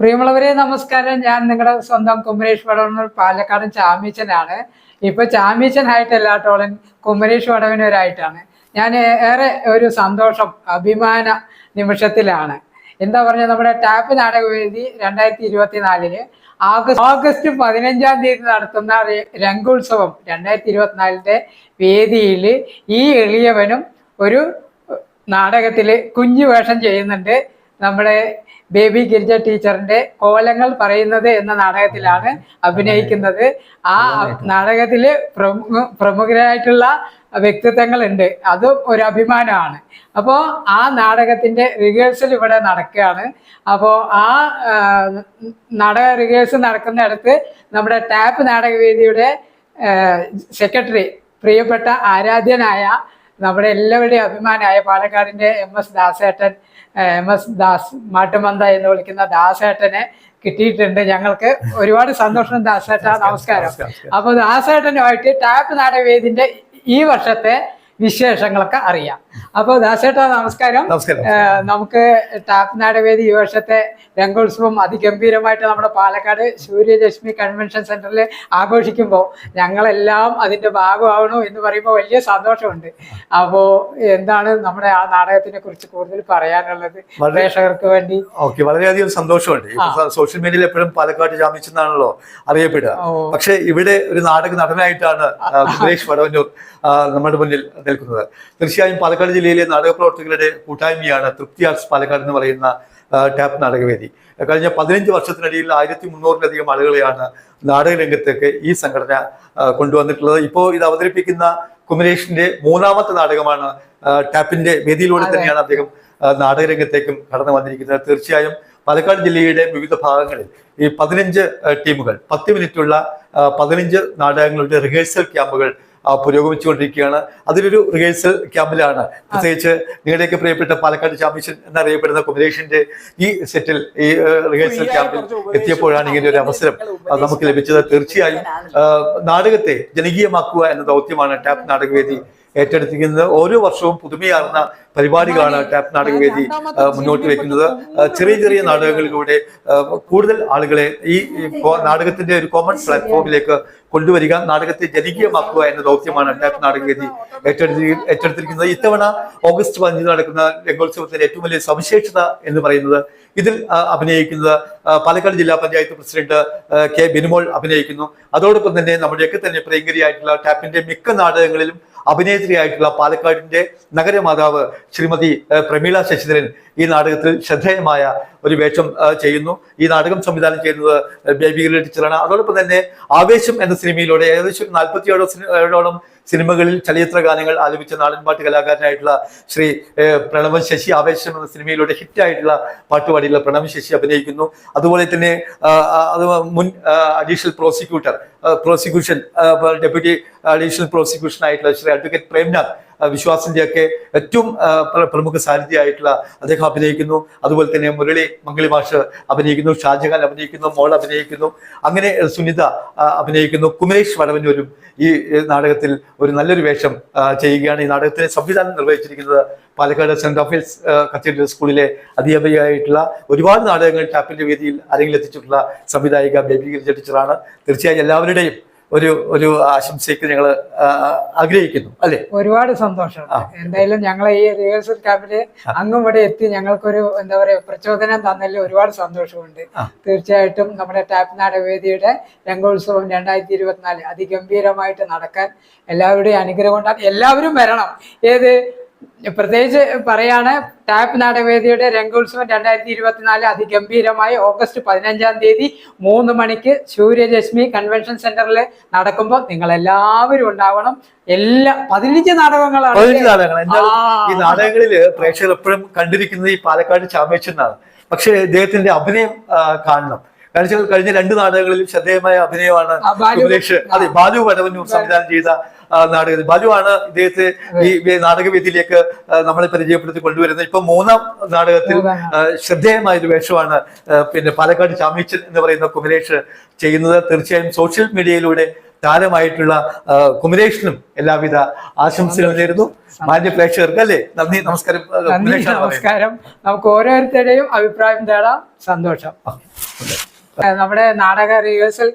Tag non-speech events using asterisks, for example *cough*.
പ്രിയമുള്ളവരെ നമസ്കാരം. ഞാൻ നിങ്ങളുടെ സ്വന്തം കുമരേഷ് വടവന്നൂർ പാലക്കാടൻ ചാമീച്ചനാണ്. ഇപ്പൊ ചാമീച്ചനായിട്ടല്ല ടോളൻ കുമരേഷ് വടവനൂരായിട്ടാണ് ഞാൻ ഏറെ ഒരു സന്തോഷം അഭിമാന നിമിഷത്തിലാണ്. എന്താ പറഞ്ഞ നമ്മുടെ ടാപ്പ് നാടകവേദി രണ്ടായിരത്തി ഇരുപത്തിനാലിൽ ആഗസ്റ്റ് ഓഗസ്റ്റ് പതിനഞ്ചാം തീയതി നടത്തുന്ന രംഗോത്സവം രണ്ടായിരത്തി ഇരുപത്തിനാലിന്റെ വേദിയിൽ ഈ എളിയവനും ഒരു നാടകത്തിൽ കുഞ്ഞു വേഷം ചെയ്യുന്നുണ്ട്. നമ്മുടെ ബേബി ഗിരിജ ടീച്ചറിന്റെ കോലങ്ങൾ പറയുന്നത് എന്ന നാടകത്തിലാണ് അഭിനയിക്കുന്നത്. ആ നാടകത്തിൽ പ്രമുഖരായിട്ടുള്ള പ്രമുഖരായിട്ടുള്ള വ്യക്തിത്വങ്ങളുണ്ട്. അതും ഒരു അഭിമാനമാണ്. അപ്പോൾ ആ നാടകത്തിന്റെ റിഹേഴ്സൽ ഇവിടെ നടക്കുകയാണ്. അപ്പോൾ ആ ആ, നാടക റിഹേഴ്സൽ നടക്കുന്നിടത്ത് നമ്മുടെ ടാപ്പ് നാടകവേദിയുടെ സെക്രട്ടറി പ്രിയപ്പെട്ട ആരാധ്യനായ നമ്മുടെ എല്ലാവരുടെയും അഭിമാനമായ പാലക്കാടിന്റെ എം എസ് ദാസേട്ടൻ എം എസ് ദാസ് മാട്ടുമന്ത എന്ന് വിളിക്കുന്ന ദാസേട്ടനെ കിട്ടിയിട്ടുണ്ട്. ഞങ്ങൾക്ക് ഒരുപാട് സന്തോഷം ദാസേട്ട നമസ്കാരം. അപ്പൊ ദാസേട്ടനുമായിട്ട് ടാപ്പ് നാടകവേദിന്റെ ഈ വർഷത്തെ വിശേഷങ്ങളൊക്കെ അറിയാം. അപ്പൊ ദാസേട്ടാ നമസ്കാരം. നമസ്കാരം. നമുക്ക് ടാപ്പ് നാടവേദി ഈ വർഷത്തെ രംഗോത്സവം അതിഗംഭീരമായിട്ട് നമ്മുടെ പാലക്കാട് സൂര്യരശ്മി കൺവെൻഷൻ സെന്ററിൽ ആഘോഷിക്കുമ്പോൾ ഞങ്ങളെല്ലാം അതിന്റെ ഭാഗമാവണു എന്ന് പറയുമ്പോൾ വലിയ സന്തോഷമുണ്ട്. അപ്പോ എന്താണ് നമ്മുടെ ആ നാടകത്തിനെ കുറിച്ച് കൂടുതൽ പറയാനുള്ളത്? പ്രേക്ഷകർക്ക് വേണ്ടി. ഓക്കെ വളരെയധികം സന്തോഷമുണ്ട്. സോഷ്യൽ മീഡിയയിൽ എപ്പോഴും പാലക്കാട് ജാമിച്ചെന്നാണല്ലോ അറിയപ്പെടുക. പക്ഷെ ഇവിടെ ഒരു നാടക നടനായിട്ടാണ് സുരേഷ് *laughs* വടവന്നൂർ നമ്മുടെ മുന്നിൽ നിൽക്കുന്നത്. തീർച്ചയായും പാലക്കാട് ജില്ലയിലെ നാടക പ്രവർത്തകരുടെ കൂട്ടായ്മയാണ് തൃപ്തി ആർട്സ് പാലക്കാട് എന്ന് പറയുന്ന ടാപ്പ് നാടകവേദി. കഴിഞ്ഞ പതിനഞ്ച് വർഷത്തിനിടയിൽ ആയിരത്തി മുന്നൂറിലധികം ആളുകളെയാണ് നാടക രംഗത്തേക്ക് ഈ സംഘടന കൊണ്ടുവന്നിട്ടുള്ളത്. ഇപ്പോൾ ഇത് അവതരിപ്പിക്കുന്ന കുമരേഷിന്റെ മൂന്നാമത്തെ നാടകമാണ് ടാപ്പിന്റെ വേദിയിലൂടെ തന്നെയാണ് അദ്ദേഹം നാടകരംഗത്തേക്കും കടന്നു വന്നിരിക്കുന്നത്. തീർച്ചയായും പാലക്കാട് ജില്ലയുടെ വിവിധ ഭാഗങ്ങളിൽ ഈ പതിനഞ്ച് ടീമുകൾ പത്ത് മിനിറ്റുള്ള പതിനഞ്ച് നാടകങ്ങളുടെ റിഹേഴ്സൽ ക്യാമ്പുകൾ പുരോഗമിച്ചുകൊണ്ടിരിക്കുകയാണ്. അതിലൊരു റിഹേഴ്സൽ ക്യാമ്പിലാണ് പ്രത്യേകിച്ച് നിങ്ങളുടെയൊക്കെ പ്രിയപ്പെട്ട പാലക്കാട് ചാമ്പ്യൻഷൻ എന്നറിയപ്പെടുന്ന കുമരേഷിന്റെ ഈ സെറ്റിൽ ഈ റിഹേഴ്സൽ ക്യാമ്പിൽ എത്തിയപ്പോഴാണ് ഇങ്ങനെ ഒരു അവസരം നമുക്ക് ലഭിച്ചത്. തീർച്ചയായും നാടകത്തെ ജനകീയമാക്കുക എന്ന ദൗത്യമാണ് ടാപ്പ് നാടകവേദി ഏറ്റെടുത്തിരിക്കുന്നത് ഓരോ വർഷവും പുതുമയാർന്ന പരിപാടികളാണ് ടാപ്പ് നാടകവേദി വേദി മുന്നോട്ട് വെക്കുന്നത്. ചെറിയ ചെറിയ നാടകങ്ങളിലൂടെ കൂടുതൽ ആളുകളെ ഈ നാടകത്തിന്റെ ഒരു കോമൺ പ്ലാറ്റ്ഫോമിലേക്ക് കൊണ്ടുവരിക നാടകത്തെ ജനകീയമാക്കുക എന്ന ദൗത്യമാണ് ടാപ്പ് നാടകവേദി ഏറ്റെടുത്തി ഏറ്റെടുത്തിരിക്കുന്നത്. ഇത്തവണ ഓഗസ്റ്റ് പതിനഞ്ചിന് നടക്കുന്ന രംഗോത്സവത്തിന്റെ ഏറ്റവും വലിയ സവിശേഷത എന്ന് പറയുന്നത് ഇതിൽ അഭിനയിക്കുന്നത് പാലക്കാട് ജില്ലാ പഞ്ചായത്ത് പ്രസിഡന്റ് കെ ബിനുമോൾ അഭിനയിക്കുന്നു. അതോടൊപ്പം തന്നെ നമ്മുടെയൊക്കെ തന്നെ പ്രിയങ്കരിയായിട്ടുള്ള ടാപ്പിന്റെ മിക്ക നാടകങ്ങളിലും അഭിനേത്രിയായിട്ടുള്ള പാലക്കാടിന്റെ നഗരമാതാവ് ശ്രീമതി പ്രമീള ശശിധരൻ ഈ നാടകത്തിൽ ശ്രദ്ധേയമായ ഒരു വേഷം ചെയ്യുന്നു. ഈ നാടകം സംവിധാനം ചെയ്യുന്നത് ബേബി ഗിരി ടീച്ചറാണ്. അതോടൊപ്പം തന്നെ ആവേശം എന്ന സിനിമയിലൂടെ ഏകദേശം നാൽപ്പത്തിയേഴോ ഏഴോളം സിനിമകളിൽ ചലച്ചിത്ര ഗാനങ്ങൾ ആലപിച്ച നാടൻപാട്ട് കലാകാരനായിട്ടുള്ള ശ്രീ പ്രണവ് ശശി ആവേശം എന്ന സിനിമയിലൂടെ ഹിറ്റായിട്ടുള്ള പാട്ടുപാടിയുള്ള പ്രണവ് ശശി അഭിനയിക്കുന്നു. അതുപോലെ തന്നെ അത് മുൻ additional prosecutor prosecution deputy additional prosecution ആയിട്ടുള്ള ശ്രീ അഡ്വക്കേറ്റ് പ്രേംനാഥ് ആ, വിശ്വാസിന്റെയൊക്കെ ഏറ്റവും പ്രമുഖ സാന്നിധ്യമായിട്ടുള്ള അദ്ദേഹം അഭിനയിക്കുന്നു. അതുപോലെ തന്നെ മുരളി മംഗളി മാഷ് അഭിനയിക്കുന്നു ഷാജഹാൻ അഭിനയിക്കുന്നു മോൾ അഭിനയിക്കുന്നു. അങ്ങനെ സുനിത അഭിനയിക്കുന്നു. കുമേഷ് വടവന്നൂരും ഈ നാടകത്തിൽ ഒരു നല്ലൊരു വേഷം ചെയ്യുകയാണ്. ഈ നാടകത്തിന് സംവിധാനം നിർവഹിച്ചിരിക്കുന്നത് പാലക്കാട് സെന്റ് ഓഫീസ് കത്തീഡ്രൽ സ്കൂളിലെ അധ്യാപികയായിട്ടുള്ള ഒരുപാട് നാടകങ്ങൾ ടാപ്പിന്റെ വേദിയിൽ അരങ്ങിലെത്തിച്ചിട്ടുള്ള സംവിധായിക ബേബി ഗിരിജ ടീച്ചറാണ്. തീർച്ചയായും എല്ലാവരുടെയും ഒരു ഒരു ആശംസയ്ക്ക് ഞങ്ങൾ ആഗ്രഹിക്കുന്നു അല്ലേ? ഒരുപാട് സന്തോഷം. എന്തായാലും ഞങ്ങളെ ഈ റിഹേഴ്സൽ ക്യാമ്പിൽ അങ്ങും ഇവിടെ എത്തി ഞങ്ങൾക്കൊരു എന്താ പറയാ പ്രചോദനം തന്നതിൽ ഒരുപാട് സന്തോഷമുണ്ട്. തീർച്ചയായിട്ടും നമ്മുടെ ടാപ്പ് നാടവേദിയുടെ രംഗോത്സവം രണ്ടായിരത്തി ഇരുപത്തിനാല് അതിഗംഭീരമായിട്ട് നടക്കാൻ എല്ലാവരുടെയും അനുഗ്രഹം ഉണ്ടാകും എല്ലാവരും വരണം. ഏത് പ്രത്യേകിച്ച് പറയാണ് ടാപ്പ് നാടകവേദിയുടെ രംഗോത്സവം രണ്ടായിരത്തി ഇരുപത്തിനാല് അതിഗംഭീരമായി ഓഗസ്റ്റ് പതിനഞ്ചാം തീയതി മൂന്ന് മണിക്ക് സൂര്യരശ്മി കൺവെൻഷൻ സെന്ററിൽ നടക്കുമ്പോൾ നിങ്ങൾ എല്ലാവരും ഉണ്ടാവണം. എല്ലാ പതിനഞ്ച് നാടകങ്ങളാണ്. പതിനഞ്ച് നാടകങ്ങൾ. ഈ നാടകങ്ങളിൽ പ്രേക്ഷകർ എപ്പോഴും കണ്ടിരിക്കുന്നത് ഈ പാലക്കാട് ചാമ്പ്യൻഷിപ്പാണ് പക്ഷെ ഇദ്ദേഹത്തിന്റെ അഭിനയം കാണണം. കാരണം കഴിഞ്ഞ രണ്ട് നാടകങ്ങളിലും ശ്രദ്ധേയമായ അഭിനയമാണ് അതെ ബാലു വടവന്നൂർ സംവിധാനം ചെയ്ത നാടകം ബാലു ആണ് ഇദ്ദേഹത്തെ ഈ നാടകവേദിയിലേക്ക് നമ്മളെ പരിചയപ്പെടുത്തി കൊണ്ടുവരുന്നത്. ഇപ്പൊ മൂന്നാം നാടകത്തിൽ ശ്രദ്ധേയമായ ഒരു വേഷമാണ് പിന്നെ പാലക്കാട് ചാമീച്ചൻ എന്ന് പറയുന്ന കുമരേഷ് ചെയ്യുന്നത്. തീർച്ചയായും സോഷ്യൽ മീഡിയയിലൂടെ താരമായിട്ടുള്ള കുമരേഷിനും എല്ലാവിധ ആശംസകൾ നേരുന്നു. മാന്യ പ്രേക്ഷകർക്ക് അല്ലേ? നന്ദി നമസ്കാരം. നമസ്കാരം. നമുക്ക് ഓരോരുത്തരുടെയും അഭിപ്രായം തേടാം. സന്തോഷം. നമ്മുടെ നാടക റിഹേഴ്സൽ